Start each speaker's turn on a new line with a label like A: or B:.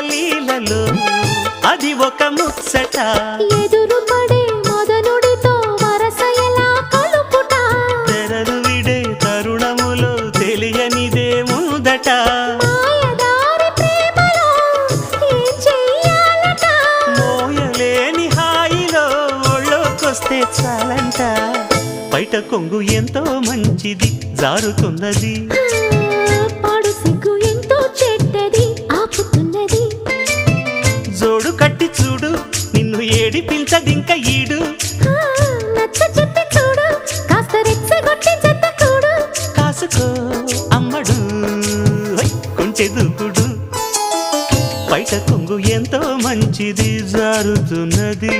A: లీలలో
B: అది ఒక ముచ్చట. ఎదురు పడే మొదనుడితో కలుపుట. తెరలు విడే తరుణములో తెలియనిదే ముందట.
A: మోయలేని హాయిలో ఒళ్ళోకొస్తే చాలంట. బయట కొంగు ఎంతో మంచిది జారుతున్నది. జోడు కట్టి చూడు నిన్ను ఏడిపించడింక ఈడు.
B: నచ్చ చెప్పి చూడు కాస్త రెచ్చగొట్టి చెత్త కూడు
A: కాసుకో అమ్మడు హై, కొంచె దూకుడు బయట కొంగు ఎంతో మంచిది జారుతున్నది.